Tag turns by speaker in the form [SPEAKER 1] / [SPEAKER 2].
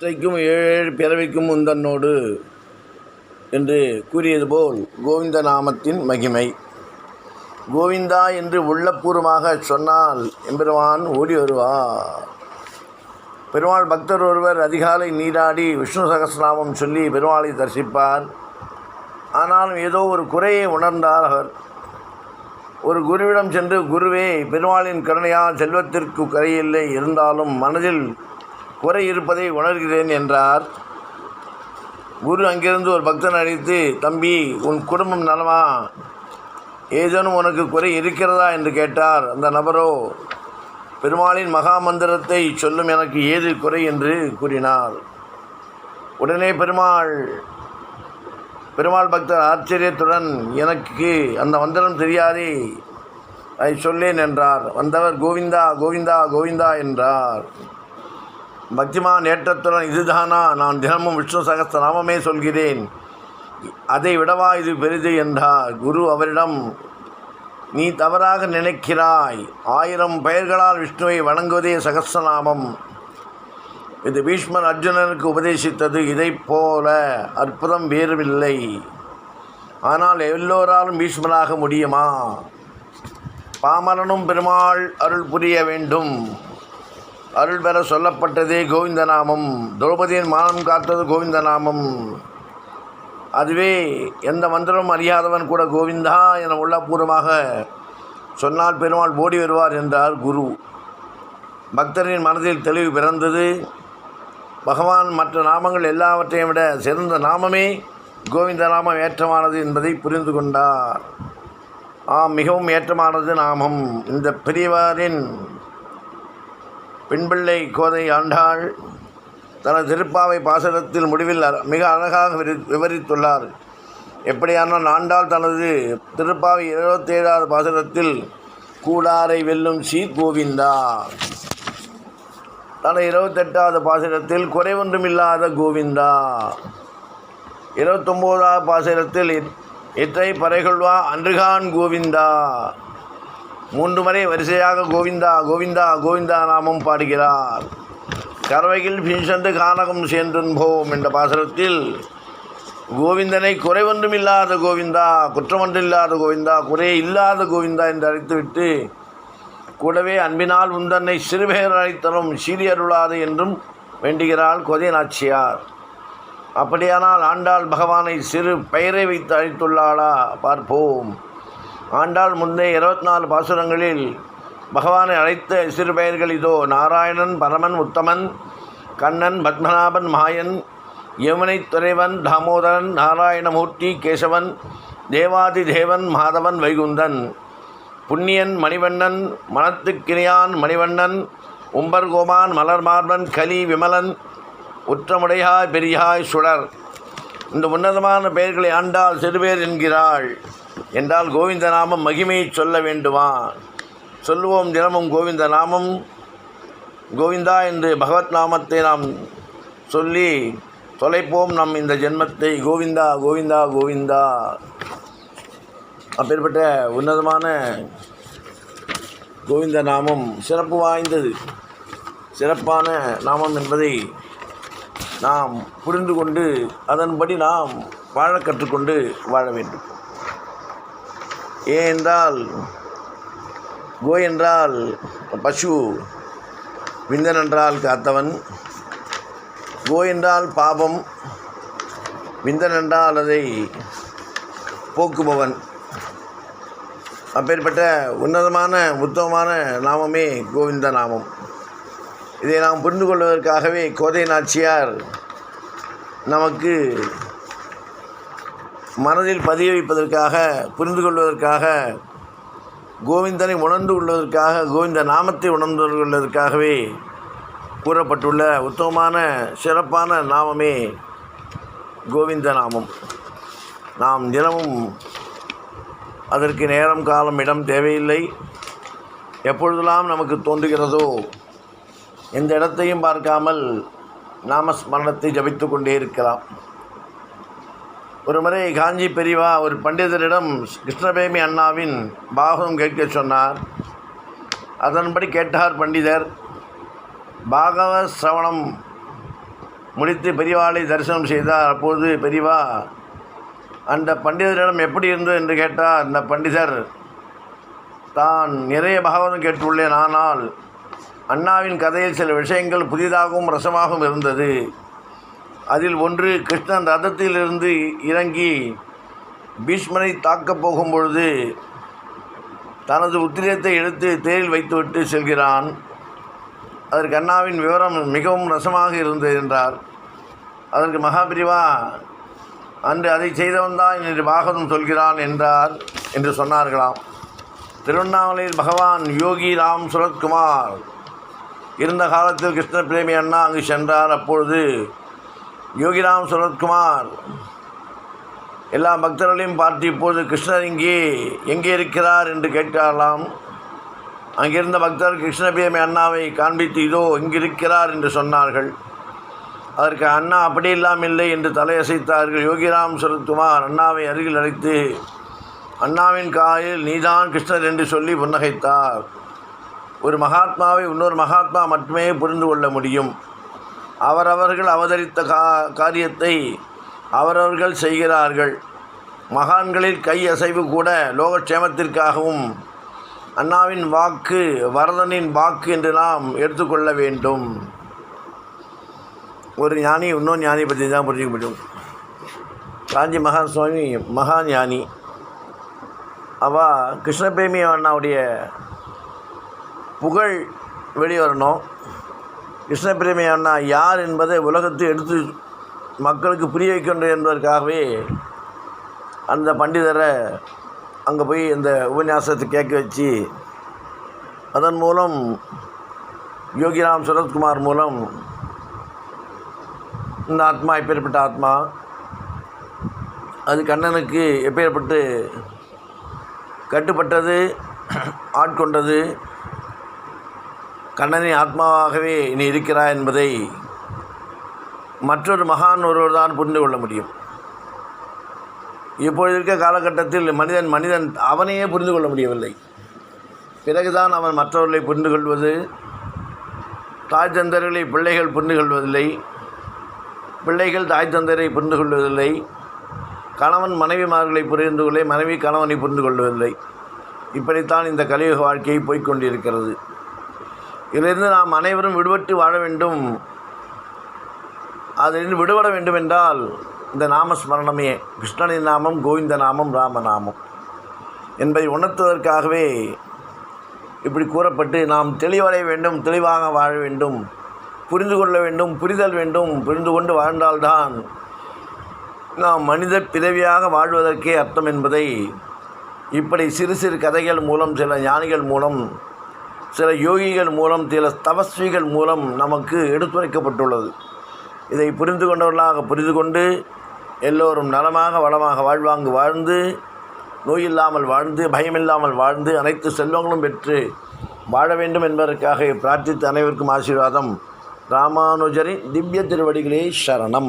[SPEAKER 1] இத்தைக்கும் ஏழு பிறவிக்கும் உந்தன்னோடு என்று கூறியது போல் கோவிந்த நாமத்தின் மகிமை. கோவிந்தா என்று உள்ளபூர்வமாக சொன்னால் எம்பெருமான் ஓடி வருவார். பெருமாள் பக்தர் ஒருவர் அதிகாலை நீராடி விஷ்ணு சகஸ்ரநாமம் சொல்லி பெருமாளை தரிசிப்பார். ஆனாலும் ஏதோ ஒரு குறையை உணர்ந்தார் அவர். ஒரு குருவிடம் சென்று குருவே பெருமாளின் கருணையால் செல்வத்திற்கு கரையில்லை இருந்தாலும் மனதில் குறை இருப்பதை உணர்கிறேன் என்றார். குரு அங்கிருந்து ஒரு பக்தன் அழைத்து தம்பி உன் குடும்பம் நலமா? ஏதேனும் உனக்கு குறை இருக்கிறதா? என்று கேட்டார். அந்த நபரோ பெருமாளின் மகா மந்திரத்தை சொல்லும் எனக்கு ஏது குறை? என்று கூறினார். உடனே பெருமாள் பெருமாள் பக்தர் ஆச்சரியத்துடன் எனக்கு அந்த மந்திரம் தெரியாதே அதை சொல்லேன் என்றார். வந்தவர் கோவிந்தா கோவிந்தா கோவிந்தா என்றார். பக்திமான் ஏற்றத்துடன் இதுதானா? நான் தினமும் விஷ்ணு சகஸ்த நாமமே சொல்கிறேன். அதை விடவா இது பெரிது என்றார். குரு அவரிடம் நீ தவறாக நினைக்கிறாய். ஆயிரம் பெயர்களால் விஷ்ணுவை வணங்குவதே சகஸ்ரநாமம். இது பீஷ்மர் அர்ஜுனனுக்கு உபதேசித்தது. இதைப் போல அற்புதம் வேறுமில்லை. ஆனால் எல்லோராலும் பீஷ்மராக முடியுமா? பாமரனும் பெருமாள் அருள் புரிய வேண்டும். அருள் பெற சொல்லப்பட்டதே கோவிந்தநாமம். திரௌபதியின் மானம் காத்தது கோவிந்தநாமம். அதுவே எந்த மந்திரமும் அறியாதவன் கூட கோவிந்தா என உள்ளபூர்வமாக சொன்னால் பெருமாள் ஓடி வருவார் என்றார் குரு. பக்தரின் மனதில் தெளிவு பிறந்தது. பகவான் மற்ற நாமங்கள் எல்லாவற்றையும் விட சிறந்த நாமமே கோவிந்த நாமம் ஏற்றமானது என்பதை புரிந்து கொண்டார். ஆம் மிகவும் ஏற்றமானது நாமம். இந்த பெரியவாரின் பெண்பிள்ளை கோதை ஆண்டாள் தனது திருப்பாவை பாசனத்தில் முடிவில் மிக அழகாக விவரித்துள்ளார். எப்படியானால் ஆண்டாள் தனது திருப்பாவை இருபத்தேழாவது பாசனத்தில் கூடாரை வெல்லும் சி கோவிந்தா. தனது இருபத்தெட்டாவது பாசனத்தில் குறைவொன்றுமில்லாத கோவிந்தா. இருபத்தொம்போதாவது பாசனத்தில் இ- இற்றை பறைகொள்வா அன்றுகான் கோவிந்தா. மூன்று முறை வரிசையாக கோவிந்தா கோவிந்தா கோவிந்தா நாமம் பாடுகிறார். கரவையில் பின்சென்று கானகம் சேர்ந்துன்போம் என்ற பாசனத்தில் கோவிந்தனை குறைவொன்றுமில்லாத கோவிந்தா குற்றமொன்றில்லாத கோவிந்தா குறை இல்லாத கோவிந்தா என்று அழைத்துவிட்டு கூடவே அன்பினால் உந்தன்னை சிறுபெயர் அழைத்தரும் சீரியருளாது என்றும் வேண்டுகிறாள் கொதை நாச்சியார். அப்படியானால் ஆண்டாள் பகவானை சிறு பெயரை வைத்து அழைத்துள்ளாளா? பார்ப்போம். ஆண்டாள் முந்தைய இருபத்தி நாலு பாசுரங்களில் பகவானை அழைத்த சிறு பெயர்கள் இதோ. நாராயணன் பரமன் உத்தமன் கண்ணன் பத்மநாபன் மாயன் யமுனை துறைவன் தாமோதரன் நாராயணமூர்த்தி கேசவன் தேவாதி தேவன் மாதவன் வைகுந்தன். புண்ணியன் மணிவண்ணன் மனத்துக்கினியான் மணிவண்ணன் உம்பர்கோமான் மலர்மார்பன் கலி விமலன் உற்றமுடையாய் பெரியாய் சுடர். இந்த உன்னதமான பெயர்களை ஆண்டாள் சிறுபேர் என்கிறாள். என்றால் கோவிந்த நாமம் மகிமையை சொல்ல வேண்டுமா சொல்லுவோம் தினமும் கோவிந்த நாமம் கோவிந்தா என்று பகவத் நாமத்தை நாம் சொல்லி தொலைப்போம் நம் இந்த ஜென்மத்தை. கோவிந்தா கோவிந்தா கோவிந்தா. அப்பேற்பட்ட உன்னதமான கோவிந்த நாமம் சிறப்பு வாய்ந்தது. சிறப்பான நாமம் என்பதை நாம் புரிந்து கொண்டு அதன்படி நாம் வாழ கற்றுக்கொண்டு வாழ வேண்டும். ஏனென்றால் கோ என்றால் பசு விந்தன் என்றால் காத்தவன் கோ என்றால் பாபம் விந்தன் என்றால் அதை போக்குபவன். அப்பேற்பட்ட உன்னதமான உத்தமமான நாமமே கோவிந்த நாமம். இதை நாம் புரிந்து கொள்வதற்காகவே கோதை நாச்சியார் நமக்கு மனதில் பதிய வைப்பதற்காக புரிந்து கொள்வதற்காக கோவிந்தனை உணர்ந்து கொள்வதற்காக கோவிந்த நாமத்தை உணர்ந்து கொள்வதற்காகவே கூறப்பட்டுள்ள உத்தமமான சிறப்பான நாமமே கோவிந்த நாமம். நாம் தினமும் அதற்கு நேரம் காலம் இடம் தேவையில்லை. எப்பொழுதெல்லாம் நமக்கு தோன்றுகிறதோ எந்த இடத்தையும் பார்க்காமல் நாமஸ்மரணத்தை ஜபித்து கொண்டே இருக்கலாம். ஒரு முறை காஞ்சி பெரிவா ஒரு பண்டிதரிடம் கிருஷ்ணபேமி அண்ணாவின் பாகம் கேட்க சொன்னார். அதன்படி கேட்டார் பண்டிதர். பாகவ சிரவணம் முடித்து பெரியவாளை தரிசனம் செய்தார். அப்போது பெரியவா அந்த பண்டிதரிடம் எப்படி இருந்தது என்று கேட்டார். அந்த பண்டிதர் தான் நிறைய பாகவதம் கேட்டுள்ளேன். ஆனால் அண்ணாவின் கதையில் சில விஷயங்கள் புதிதாகவும் ரசமாகவும் இருந்தது. அதில் ஒன்று கிருஷ்ணன் ரதத்திலிருந்து இறங்கி பீஷ்மனை தாக்கப் போகும்பொழுது தனது உத்திரியத்தை எடுத்து தேரில் வைத்துவிட்டு செல்கிறான். அதற்கு அண்ணாவின் விவரம் மிகவும் ரசமாக இருந்தது என்றார். அதற்கு மகாபிரிவா அன்று அதை செய்தவன் தான் இன்று பாகவதம் சொல்கிறான் என்றார் என்று சொன்னார்களாம். திருவண்ணாமலையில் பகவான் யோகி ராம் சுரத்குமார். இருந்த காலத்தில் கிருஷ்ண பிரேமி அண்ணா அங்கு சென்றார். அப்பொழுது யோகிராம் சுரத்குமார். எல்லா பக்தர்களையும் பார்த்து இப்போது கிருஷ்ணர் இங்கே எங்கே இருக்கிறார் என்று கேட்டாலாம் அங்கிருந்த பக்தர் கிருஷ்ணபேமி அண்ணாவை காண்பித்து இதோ இங்கிருக்கிறார் என்று சொன்னார்கள். அதற்கு அண்ணா அப்படியெல்லாம் இல்லை என்று தலையசைத்தார்கள். யோகிராம் சுரத்குமார் அண்ணாவை அருகில் அழைத்து அண்ணாவின் காலில் நீதான் கிருஷ்ணர் என்று சொல்லி புன்னகைத்தார். ஒரு மகாத்மாவை இன்னொரு மகாத்மா மட்டுமே புரிந்து கொள்ள முடியும். அவரவர்கள் அவதரித்த கா காரியத்தை அவரவர்கள் செய்கிறார்கள். மகான்களில் கை அசைவு கூட லோகக்ஷேமத்திற்காகவும் அண்ணாவின் வாக்கு வரதனின் வாக்கு என்று நாம் எடுத்துக்கொள்ள வேண்டும். ஒரு ஞானி இன்னொரு ஞானி பற்றி தான் புரிஞ்சுக்க முடியும். காஞ்சி மகா சுவாமி மகா ஞானி. அவள் கிருஷ்ணபேமி அண்ணாவுடைய புகழ் வெளிவரணும். கிருஷ்ணபிரேமி அண்ணா யார் என்பதை உலகத்தை எடுத்து மக்களுக்கு புரிய வைக்கின்ற என்பதற்காகவே அந்த பண்டிதரை அங்கே போய் இந்த உபன்யாசத்தை கேட்க வச்சு அதன் மூலம் யோகிராம் சரத்குமார் மூலம் இந்த ஆத்மா எப்பேற்பட்ட ஆத்மா அது கண்ணனுக்கு எப்பேற்பட்டு கட்டுப்பட்டது ஆட்கொண்டது கண்ணனின் ஆத்மாவாகவே நீ இருக்கிறாய் என்பதை மற்றொரு மகான் ஒருவர் தான் புரிந்து கொள்ள முடியும். இப்பொழுது இருக்க காலகட்டத்தில் மனிதன் மனிதன் அவனையே புரிந்து கொள்ள முடியவில்லை. பிறகுதான் அவன் மற்றவர்களை புரிந்து கொள்வது தாய் தந்தர்களை பிள்ளைகள் புரிந்து கொள்வதில்லை பிள்ளைகள் தாய் தந்தரை புரிந்து கொள்வதில்லை கணவன் மனைவிமார்களை புரிந்து கொள்ள மனைவி கணவனை புரிந்து கொள்வதில்லை. இப்படித்தான் இந்த கலியுக வாழ்க்கையை போய்க்கொண்டிருக்கிறது இதிலிருந்து நாம் அனைவரும் விடுபட்டு வாழ வேண்டும். அதிலிருந்து விடுபட வேண்டும் என்றால் இந்த நாமஸ்மரணமே கிருஷ்ணனின் நாமம் கோவிந்த நாமம் ராமநாமம் என்பதை உணர்த்துவதற்காகவே இப்படி கூறப்பட்டு நாம் தெளிவடைய வேண்டும் தெளிவாக வாழ வேண்டும் புரிந்து கொள்ள வேண்டும் புரிதல் வேண்டும் புரிந்து கொண்டு வாழ்ந்தால்தான் நாம் மனித பிறவியாக வாழ்வதற்கே அர்த்தம் என்பதை இப்படி சிறு சிறு கதைகள் மூலம் சில ஞானிகள் மூலம் சில யோகிகள் மூலம் சில தபஸ்விகள் மூலம் நமக்கு எடுத்துரைக்கப்பட்டுள்ளது. இதை புரிந்து கொண்டவர்களாக புரிந்து கொண்டு எல்லோரும் நலமாக வளமாக வாழ்வாங்கு வாழ்ந்து நோயில்லாமல் வாழ்ந்து பயமில்லாமல் வாழ்ந்து அனைத்து செல்வங்களும் பெற்று வாழ வேண்டும் என்பதற்காக பிரார்த்தித்த அனைவருக்கும் ஆசீர்வாதம். ராமானுஜரின் திவ்ய திருவடிகளே சரணம்.